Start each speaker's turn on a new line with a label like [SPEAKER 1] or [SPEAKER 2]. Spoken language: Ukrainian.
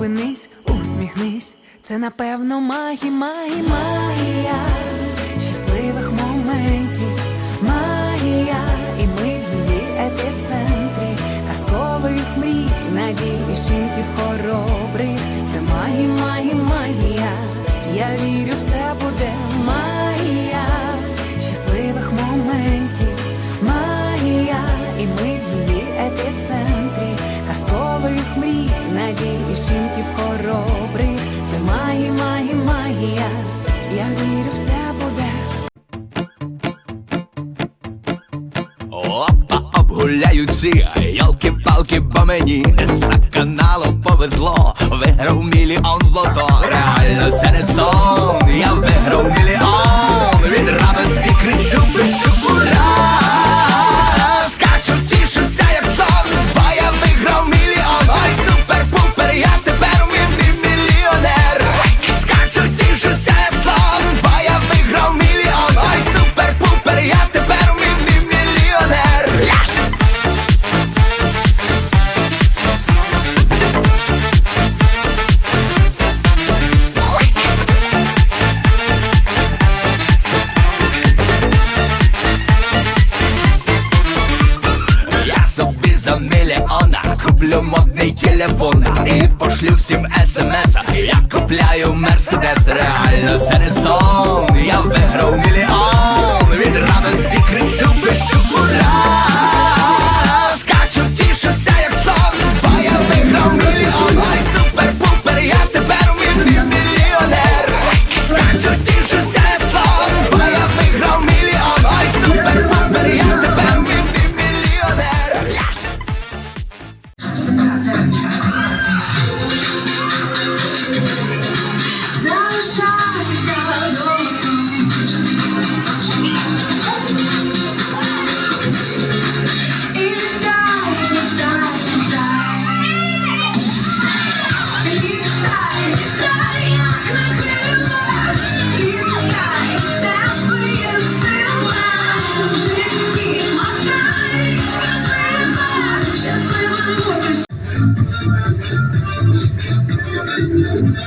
[SPEAKER 1] зупинись, усміхнись. Це напевно магі, магі, магія щасливих моментів, магія, і ми в її епіцентрі, казкових мрій, надій вчинків хоробрих. Це магі, магі, магія. Я вірю, все буде вчинків хоробрих. Це магія, магія, магія. Я вірю, все буде.
[SPEAKER 2] Опа, обгуляючи, ялки-палки, бо мені за каналу повезло, виграв мільйон в лото. Реально це не сон, я виграв мільйон. Куплю модний телефон і пошлю всім смс. Я купляю мерседес, реально це не сон. Я виграв